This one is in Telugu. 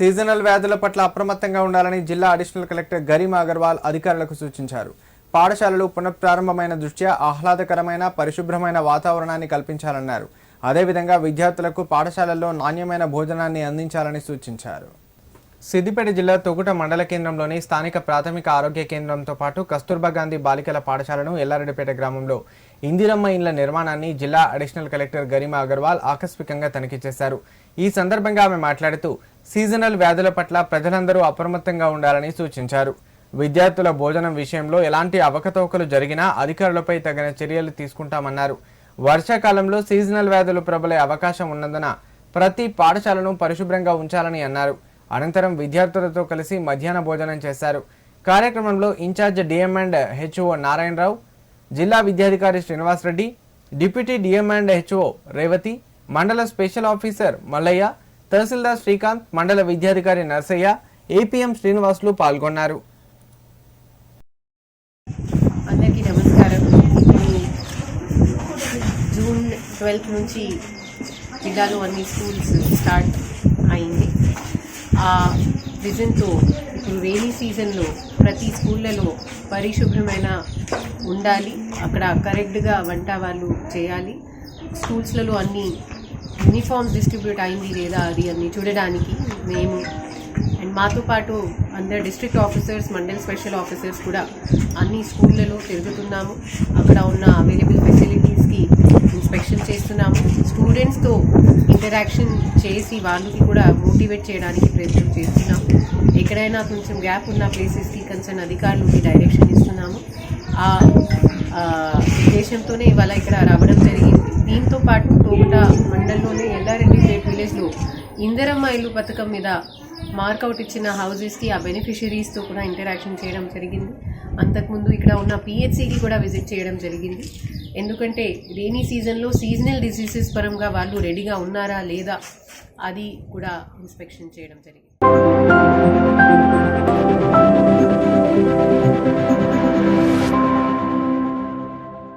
సీజనల్ వ్యాధుల పట్ల అప్రమత్తంగా ఉండాలని జిల్లా అడిషనల్ కలెక్టర్ గరిమా అగర్వాల్ అధికారులకు సూచించారు. పాఠశాలలు పునఃప్రారంభమైన దృష్ట్యా ఆహ్లాదకరమైన పరిశుభ్రమైన వాతావరణాన్ని కల్పించాలన్నారు. అదేవిధంగా విద్యార్థులకు పాఠశాలల్లో నాణ్యమైన భోజనాన్ని అందించాలని సూచించారు. సిద్దిపేట జిల్లా తొగుట మండల కేంద్రంలోని స్థానిక ప్రాథమిక ఆరోగ్య కేంద్రంతో పాటు కస్తూర్బా గాంధీ బాలికల పాఠశాలను ఎల్లారెడ్డిపేట గ్రామంలో ఇందిరమ్మ ఇండ్ల నిర్మాణాన్ని జిల్లా అడిషనల్ కలెక్టర్ గరిమా అగర్వాల్ ఆకస్మికంగా తనిఖీ చేశారు. ఈ సందర్భంగా ఆమె మాట్లాడుతూ సీజనల్ వ్యాధుల పట్ల ప్రజలందరూ అప్రమత్తంగా ఉండాలని సూచించారు. విద్యార్థుల భోజనం విషయంలో ఎలాంటి అవకతవకలు జరిగినా అధికారులపై తగిన చర్యలు తీసుకుంటామన్నారు. వర్షాకాలంలో సీజనల్ వ్యాధులు ప్రబలే అవకాశం ఉన్నందున ప్రతి పాఠశాలను పరిశుభ్రంగా ఉంచాలని అన్నారు. అనంతరం విద్యార్థులతో కలిసి మధ్యాహ్న భోజనం చేశారు. కార్యక్రమంలో in charge DM and HO Narayanarao జిల్లా విద్యాధికారి Srinivas Reddy deputy DM and HO Revathi మండల స్పెషల్ ఆఫీసర్ మల్లయ్య తహసీల్దార్ శ్రీకాంత్ మండల విద్యాధికారి నర్సయ్య ఏపీఎం శ్రీనివాసులు పాల్గొన్నారు. అందరికీ నమస్కారం. జూన్ ట్వెల్త్ నుంచి జిల్లాలో అన్ని స్కూల్స్ స్టార్ట్ అయింది. ఆ రీజన్తో ఇప్పుడు రెయినీ సీజన్లో ప్రతి స్కూళ్ళలో పరిశుభ్రమైన ఉండాలి. అక్కడ కరెక్ట్గా వంట వాళ్ళు చేయాలి. స్కూల్స్లలో అన్నీ యూనిఫామ్స్ డిస్ట్రిబ్యూట్ అయింది లేదా అది అన్ని చూడడానికి మేము అండ్ మాతో పాటు అందరు district officers mandal special officers కూడా అన్ని స్కూళ్ళలో తిరుగుతున్నాము. అక్కడ ఉన్న అవైలబుల్ ఫెసిలిటీస్కి ఇన్స్పెక్షన్ చేస్తున్నాము. స్టూడెంట్స్తో ఇంటరాక్షన్ చేసి వాళ్ళకి కూడా మోటివేట్ చేయడానికి ప్రయత్నం చేస్తున్నాము. ఎక్కడైనా కొంచెం గ్యాప్ ఉన్న ప్లేసెస్కి కన్సర్న్ అధికారులకి డైరెక్షన్ ఇస్తున్నాము. ఆ ఆ, ఉద్దేశంతోనే ఇవాళ ఇక్కడ రావడం జరిగింది దీంతో పాటు తోట మండల్లోనే ఎల్లారెడ్డి ఇందిరమ్మ ఇల్లు పథకం మీద మార్కౌట్ ఇచ్చిన హౌజెస్కి ఆ బెనిఫిషరీస్తో కూడా ఇంటరాక్షన్ చేయడం జరిగింది. అంతకుముందు ఇక్కడ ఉన్న పిహెచ్సికి కూడా విజిట్ చేయడం జరిగింది. ఎందుకంటే రెయినీ సీజన్లో సీజనల్ డిసీజెస్ పరంగా వాళ్ళు రెడీగా ఉన్నారా లేదా అది కూడా ఇన్స్పెక్షన్ చేయడం జరిగింది.